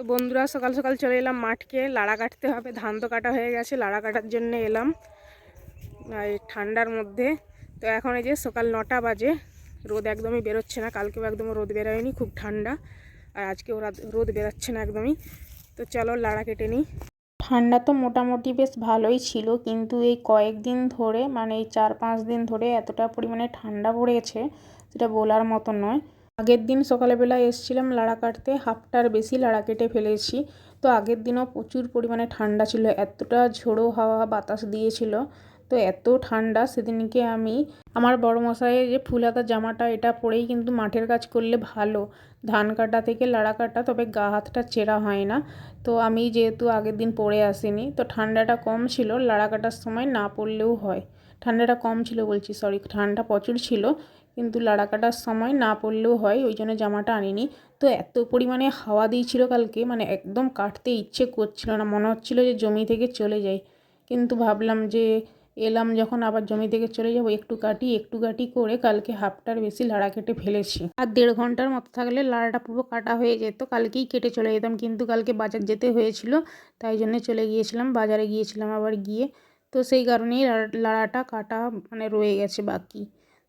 তো বন্ধুরা, সকাল সকাল চলে এলাম মাঠকে। লাড়া কাটতে হবে, ধান তো কাটা হয়ে গেছে, লাড়া কাটার জন্য এলাম। এই ঠান্ডার মধ্যে। তো এখন এই যে সকাল নটা বাজে, রোদ একদমই বেরোচ্ছে না, কালকেও একদম রোদ বেরোয়নি, খুব ঠান্ডা। আর আজকেও রোদ বেরোচ্ছে না একদমই। তো চলো লাড়া কেটে নিই। ঠান্ডা তো মোটামুটি বেশ ভালোই ছিল, কিন্তু এই কয়েকদিন ধরে মানে এই চার পাঁচ দিন ধরে এতটা পরিমাণে ঠান্ডা পড়েছে, সেটা বলার মতো নয়। আগের দিন সকালবেলা এসেছিলাম লাড়া কাটতে, হাফটার বেশি লাড়া কেটে ফেলেছি। তো আগের দিনও প্রচুর পরিমাণে ঠান্ডা ছিল, এতটা ঝোড়ো হাওয়া বাতাস দিয়েছিল। তো এত ঠান্ডা সেদিনকে আমি, আমার বড় মশাইয়ের যে ফুল হাতা জামাটা এটা পরেই কিন্তু মাঠের কাজ করলে ভালো। ধান কাটা থেকে লাড়া কাটা তবে গা হাতটা চেরা হয় না। তো আমি যেহেতু আগের দিন পরে আসিনি, তো ঠান্ডাটা কম ছিল, লাড়া কাটার সময় না পড়লেও হয়। ঠান্ডাটা কম ছিল বলছি সরি ঠান্ডা প্রচুর ছিল, কিন্তু লাড়া কাটার সময় না পড়লেও হয়, ওই জন্য জামাটা আনিনি। তো এত পরিমাণে হাওয়া দিয়েছিল কালকে মানে একদম কাটতে ইচ্ছে করছিল না, মনে হচ্ছিল যে জমি থেকে চলে যাই। কিন্তু ভাবলাম যে এলাম যখন আবার জমি থেকে চলে যাব, একটু কাটি একটু কাটি করে কালকে হাফটার বেশি লাড়া কেটে ফেলেছি। আর দেড় ঘণ্টার মতো থাকলে লাড়াটা পুরো কাটা হয়ে যেত, কালকেই কেটে চলে যেতাম, কিন্তু কালকে বাজার যেতে হয়েছিল, তাই জন্য চলে গিয়েছিলাম, বাজারে গিয়েছিলাম আবার গিয়ে। তো সেই কারণেই লাড়া- লাড়াটা কাটা মানে রয়ে গেছে বাকি।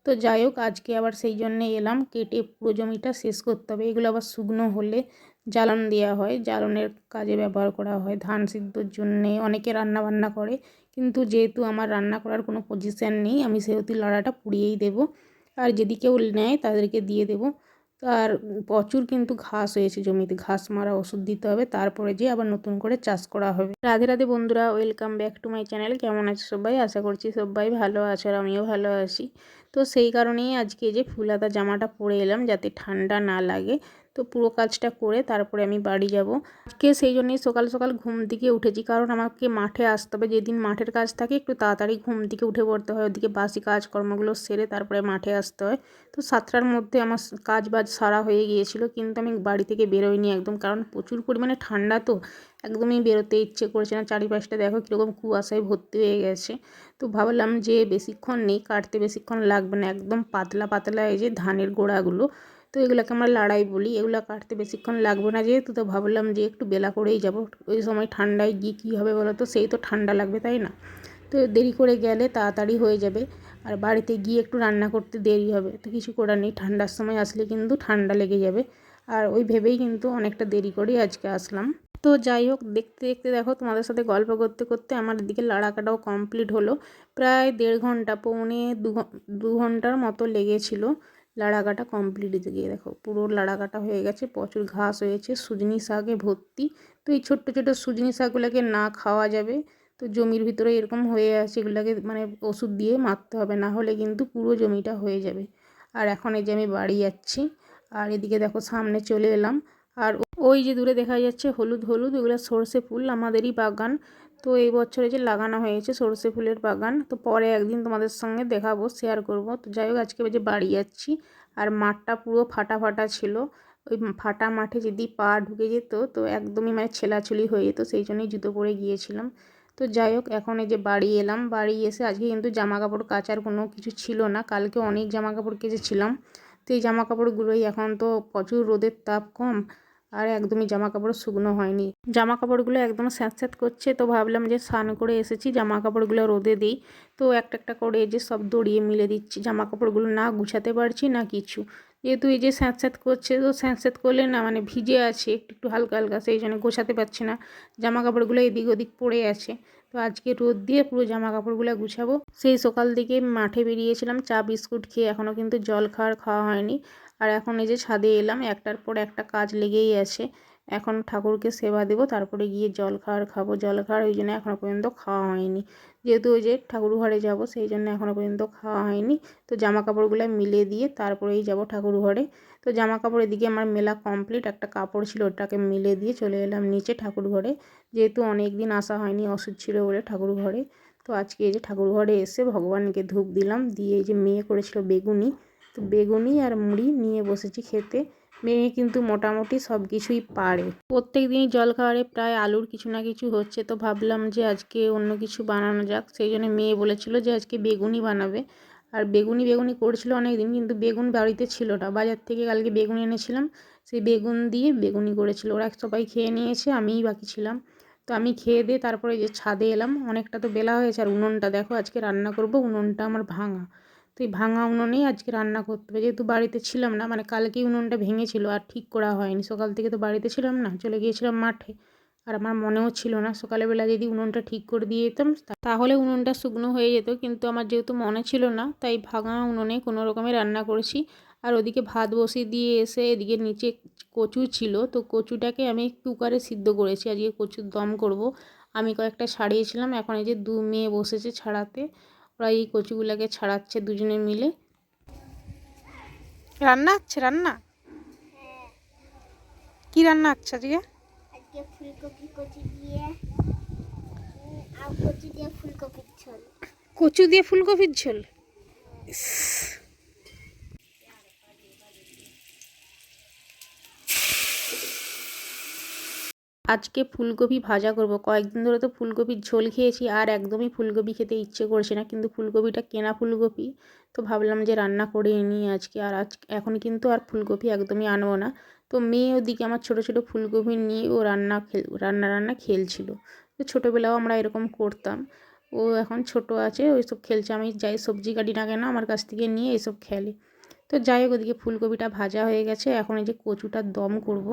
তো যাই হোক, আজকে আবার সেই জন্যে এলাম, কেটে পুরো জমিটা শেষ করতে হবে। এগুলো আবার শুকনো হলে জ্বালন দেওয়া হয়, জ্বালনের কাজে ব্যবহার করা হয় ধান সিদ্ধর জন্যে। অনেকে রান্না বান্না করে, কিন্তু যেহেতু আমার রান্না করার কোনো পজিশান নেই, আমি সেহেতু লাড়াটা পুড়িয়েই দেবো। আর যদি কেউ নেয়, তাদেরকে দিয়ে দেবো। আর প্রচুর কিন্তু ঘাস হয়েছে জমিতে। ঘাস মারা ওষুধ দিতে হবে, তারপরে যে আবার নতুন করে চাষ করা হবে। রাধে রাধে বন্ধুরা welcome back to my channel কেমন আছে সবাই? আশা করছি সবাই ভালো আছে আর আমিও ভালো আছি। তো সেই কারণেই আজকে যে ফুলাতা জামাটা পরে এলাম, যাতে ঠান্ডা না লাগে। তো পুরো কাজটা করে তারপরে আমি বাড়ি যাব। আজকে সেই জন্যই সকাল সকাল ঘুম থেকে উঠেছি। কারণ আমাকে মাঠে আসতে হবে। যেদিন মাঠের কাজ থাকে একটু তাড়াতাড়ি ঘুম থেকে উঠে পড়তে হয়। ওদিকে বাসি কাজকর্মগুলো সেরে তারপরে মাঠে আসতে হয়। তো সাতটার মধ্যে আমার কাজ বাজ সারা হয়ে গিয়েছিল। কিন্তু আমি বাড়ি থেকে বেরোইনি একদম। কারণ প্রচুর পরিমাণে ঠান্ডা তো। একদমই বেরোতে ইচ্ছে করছে না। চারিপাশটা দেখো কীরকম কুয়াশায় ভর্তি হয়ে গেছে। তো ভাবলাম যে বেশিক্ষণ নেই, কাটতে বেশিক্ষণ লাগবে না। একদম পাতলা পাতলা এই যে ধানের গোড়াগুলো। তো এগুলোকে আমরা লাড়াই বলি, এগুলো কাটতে বেশিক্ষণ লাগবে না যেহেতু, তো ভাবলাম যে একটু বেলা করেই যাব। ওই সময় ঠান্ডায় গিয়ে কী হবে বলো তো? সেই তো ঠান্ডা লাগবে, তাই না? তো দেরি করে গেলে তাড়াতাড়ি হয়ে যাবে। আর বাড়িতে গিয়ে একটু রান্না করতে দেরি হবে। তো কিছু করার নেই, ঠান্ডার সময় আসলে কিন্তু ঠান্ডা লেগে যাবে। আর ওই ভেবেই কিন্তু অনেকটা দেরি করেই আজকে আসলাম। তো যাই হোক, দেখতে দেখতে দেখো, তোমাদের সাথে গল্প করতে করতে আমার এদিকে লাড়া কাটাও কমপ্লিট হলো। প্রায় দেড় ঘণ্টা, পৌনে দু ঘণ্টার মতো লেগেছিল। লাড়া কাটা কমপ্লিট গিয়ে দেখো, পুরো লাড়া কাটা হয়ে গেছে, প্রচুর ঘাস হয়েছে, সুজনি শাকে ভর্তি। তো এই ছোট্ট ছোট্ট সুজনি শাকগুলোকে না খাওয়া যাবে, তো জমির ভিতরে এরকম হয়ে আছে, এগুলোকে মানে ওষুধ দিয়ে মারতে হবে, না হলে কিন্তু পুরো জমিটা হয়ে যাবে। আর এখন এই যে আমি বাড়ি যাচ্ছি, আর এদিকে দেখো সামনে চলে এলাম। আর ওই যে দূরে দেখা যাচ্ছে হলুদ হলুদ ওগুলো সর্ষে ফুল, আমাদেরই বাগান। তো এই বছরে যে লাগানো হয়েছে সর্ষে ফুলের বাগান, তো পরে একদিন তোমাদের সঙ্গে দেখাবো শেয়ার করব। তো যাই হোক, আজকে যে বাড়ি যাচ্ছি, আর মাঠটা পুরো ফাটা ফাটা ছিল, ওই ফাটা মাঠে যদি পা ঢুকে যেত, তো একদমই মানে ছেলাছুলি হয়ে যেত, সেই জন্যই জুতো পরে গিয়েছিলাম। তো যাই হোক, এখন এই যে বাড়ি এলাম, বাড়ি এসে আজকে কিন্তু জামা কাপড় কাচার কোনো কিছু ছিল না, কালকে অনেক জামা কাপড় কেচেছিলাম। তো এই জামা কাপড়গুলোই এখন তো প্রচুর রোদের তাপ কম আর একদমই জামা কাপড় শুকনো হয়নি। জামা কাপড়গুলো একদম স্যাঁতস্যাঁত স্যাঁত করছে, তো ভাবলাম যে স্নান করে এসেছি জামা কাপড়গুলো রোদে দিই। তো একটা একটা করে যে সব দড়িয়ে মিলে দিচ্ছি জামা কাপড়গুলো না গুছাতে পারছি না কিছু। যেহেতু এই যে স্যাঁতস্যাঁত স্যাঁত করছে, তো স্যাঁত স্যাঁত করলে না মানে ভিজে আছে, একটু একটু হালকা হালকা, সেই জন্য গোছাতে পারছে না। জামা কাপড়গুলো এদিক ওদিক পড়ে আছে। তো আজকে রোদ দিয়ে পুরো জামা কাপড়গুলো গুছাবো। সেই সকাল দিকে মাঠে বেরিয়েছিলাম, চা, বিস্কুট খেয়ে এখনও কিন্তু জল খাওয়ার খাওয়া হয়নি। আর এখন এই যে ছাদে এলাম, একটার পর একটা কাজ লেগেই আছে। এখন ঠাকুরকে সেবা দেবো, তারপরে গিয়ে জল খাওয়ার খাব। জল খাওয়ার ওই জন্য এখনও পর্যন্ত খাওয়া হয়নি। যেহেতু ওই যে ঠাকুর ঘরে যাব, সেই জন্য এখনও পর্যন্ত খাওয়া হয়নি। তো জামা কাপড়গুলো মিলে দিয়ে তারপরেই যাব ঠাকুর ঘরে তো জামা কাপড় এদিকে আমার মেলা কমপ্লিট একটা কাপড় ছিল, ওটাকে মিলে দিয়ে চলে এলাম নিচে ঠাকুর ঘরে যেহেতু অনেক দিন আসা হয়নি, অসুখ ছিল বলে ঠাকুর ঘরে তো আজকে এই যে ঠাকুর ঘরে এসে ভগবানকে ধূপ দিলাম, দিয়ে এই যে মেয়ে করেছিল বেগুনি তো বেগুনি আর মুড়ি নিয়ে বসেছি খেতে। মেয়ে কিন্তু মোটামুটি সব কিছুই পারে। প্রত্যেক দিনই জল খাওয়ারে প্রায় আলুর কিছু না কিছু হচ্ছে, তো ভাবলাম যে আজকে অন্য কিছু বানানো যাক। সেই জন্য মেয়ে বলেছিল যে আজকে বেগুনি বানাবে। আর বেগুনি বেগুনি করছিল অনেক দিন কিন্তু বেগুন বাড়িতে ছিল না। বাজার থেকে কালকে বেগুন এনেছিলাম, সেই বেগুন দিয়ে বেগুনি করেছিল। ওরা সবাই খেয়ে নিয়েছে, আমিই বাকি ছিলাম। তো আমি খেয়ে দিয়ে তারপরে যে ছাদে এলাম, অনেকটা তো বেলা হয়েছে। আর উনুনটা দেখো, আজকে রান্না করব, উনুনটা আমার ভাঙা। তো এই ভাঙা উনুনেই আজকে রান্না করতে হবে। যেহেতু বাড়িতে ছিলাম না মানে কালকেই উনুনটা ভেঙেছিল আর ঠিক করা হয়নি। সকাল থেকে তো বাড়িতে ছিলাম না, চলে গিয়েছিলাম মাঠে। আর আমার মনেও ছিল না সকালবেলা যদি উনুনটা ঠিক করে দিয়ে যেতাম তাহলে উনুনটা শুকনো হয়ে যেত। কিন্তু আমার যেহেতু মনে ছিল না, তাই ভাঙা উনুনে কোনো রকমে রান্না করেছি। আর ওদিকে ভাত বসিয়ে দিয়ে এসে এদিকে নিচে কচু ছিল, তো কচুটাকে আমি কুকারে সিদ্ধ করেছি। আজকে কচুর দম করব। আমি কয়েকটা ছাড়িয়েছিলাম এখন এই যে দু মেয়ে বসেছে ছাড়াতে। ওরা এই কচুগুলাকে ছাড়াচ্ছে দুজনে মিলে। রান্না হচ্ছে রান্না? কি রান্না হচ্ছে আজকে? আজকে ফুলকপি কচি দিয়ে আর কচি দিয়ে ফুলকপির ঝোল। কচু দিয়ে ফুলকপির ঝোল? আজকে ফুলকপি ভাজা করব। কয়েকদিন ধরে তো ফুলকপির ঝোল খেয়েছি আর একদমই ফুলকপি খেতে ইচ্ছে করছে না। কিন্তু ফুলকপিটা কেনা ফুলকপি, তো ভাবলাম যে রান্না করে নিই আজকে। আর আজ, এখন কিন্তু আর ফুলকপি একদমই আনব না। তো মেয়ে ওদিকে আমার ছোট ছোট ফুলকপি নিয়ে ও রান্না খেল, রান্না রান্না খেলছিল। তো ছোটোবেলাও আমরা এরকম করতাম। ও এখন ছোট আছে, ওই সব খেলছে। আমি যাই সবজি কাটি না কেন, আমার কাছ থেকে নিয়ে এসব খেলে। তো যাই হোক, ওদিকে ফুলকপিটা ভাজা হয়ে গেছে। এখন এই যে কচুটা দম করব।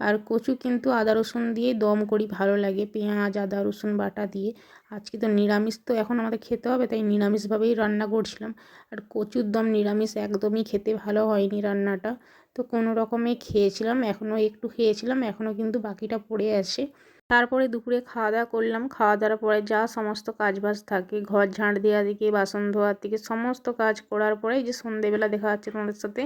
আর কচু কিন্তু আদা, রসুন দিয়ে দম করি, ভালো লাগে পেঁয়াজ, আদা, রসুন বাটা দিয়ে। আজকে তো নিরামিষ, তো এখন আমাদের খেতে হবে, তাই নিরামিষভাবেই রান্না করছিলাম। আর কচুর দম নিরামিষ একদমই খেতে ভালো হয়নি রান্নাটা। তো কোনো রকমে খেয়েছিলাম, এখনও একটু খেয়েছিলাম, এখনও কিন্তু বাকিটা পড়ে আছে। তারপরে দুপুরে খাওয়া দাওয়া করলাম। খাওয়া দাওয়ার পরে যা সমস্ত কাজবাজ থাকে, ঘর ঝাঁট দেওয়া থেকে, বাসন ধোয়ার থেকে, সমস্ত কাজ করার পরে এই যে সন্ধেবেলা দেখা যাচ্ছে তোমাদের সাথে।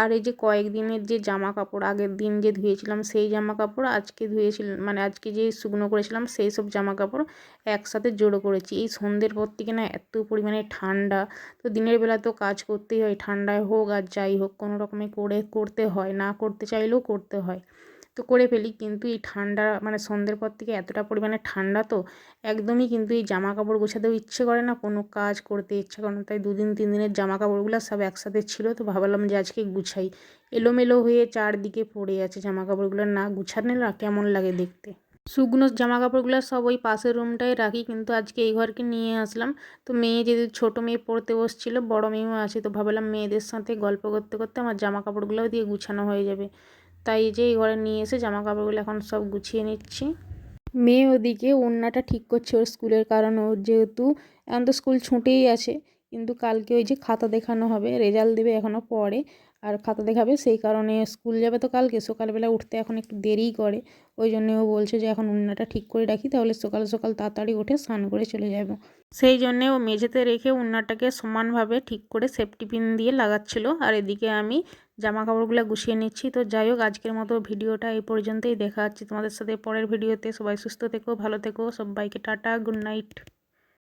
আর এই যে কয়েকদিনের যে জামা কাপড় আগের দিন যে ধুয়েছিলাম সেই জামা কাপড় আজকে ধুয়েছিলাম মানে আজকে যে শুকনো করেছিলাম সেই সব জামা কাপড় একসাথে জড়ো করেছি। এই সন্ধ্যের পর থেকে না এত পরিমাণে ঠান্ডা। তো দিনের বেলা তো কাজ করতেই হয়, ঠান্ডায় হোক আর যাই হোক, কোনো রকমে করে, করতে হয়, না করতে চাইলেও করতে হয়। তো করে ফেলি। কিন্তু এই ঠান্ডা মানে সন্ধ্যের পর থেকে এতটা পরিমাণে ঠান্ডা তো একদমই কিন্তু এই জামা কাপড় গোছাতেও ইচ্ছে করে না। কোনো কাজ করতে ইচ্ছে করে না। তাই দুদিন, তিন দিনের জামা কাপড়গুলো সব একসাথে ছিল তো ভাবলাম যে আজকে গুছাই। এলোমেলো হয়ে চারদিকে পড়ে আছে জামা কাপড়গুলো না গুছানো না কেমন লাগে দেখতে। শুকনো জামা কাপড়গুলো সব ওই পাশের রুমটায় রাখি কিন্তু আজকে এই ঘরকে নিয়ে আসলাম। তো মেয়ে যেহেতু ছোটো মেয়ে পড়তে বসছিলো, বড় মেয়েও আছে। তো ভাবলাম মেয়েদের সাথে গল্প করতে করতে আমার জামা কাপড়গুলোও দিয়ে গুছানো হয়ে যাবে। তাই যে এই ঘরে নিয়ে এসে জামা কাপড়গুলো এখন সব গুছিয়ে নিচ্ছি। মেয়ে ওদিকে ওড়নাটা ঠিক করছে ওর স্কুলের কারণ ওর যেহেতু এখন তো স্কুল ছুটেই আছে, কিন্তু কালকে ওই যে খাতা দেখানো হবে, রেজাল্ট দেবে এখনও পরে। আর খাতা দেখাবে। সেই কারণে স্কুল যাবে তো কালকে। সকালবেলা উঠতে এখন একটু দেরিই করে। ওই জন্য ও বলছে যে, এখন উন্নাটা ঠিক করে রাখি। তাহলে সকাল সকাল তাড়াতাড়ি উঠে স্নান করে চলে যাব। সেই জন্যে ও মেঝেতে রেখে উন্নাটাকে সমানভাবে ঠিক করে সেফটি পিন দিয়ে লাগাচ্ছিল। আর এদিকে আমি জামা কাপড়গুলো গুছিয়ে নিচ্ছি। তো যাই হোক, আজকের মতো ভিডিওটা এই পর্যন্তই। দেখা যাচ্ছে তোমাদের সাথে পরের ভিডিওতে। সবাই সুস্থ থেকো, ভালো থেকো। সবাইকে টাটা, গুড নাইট।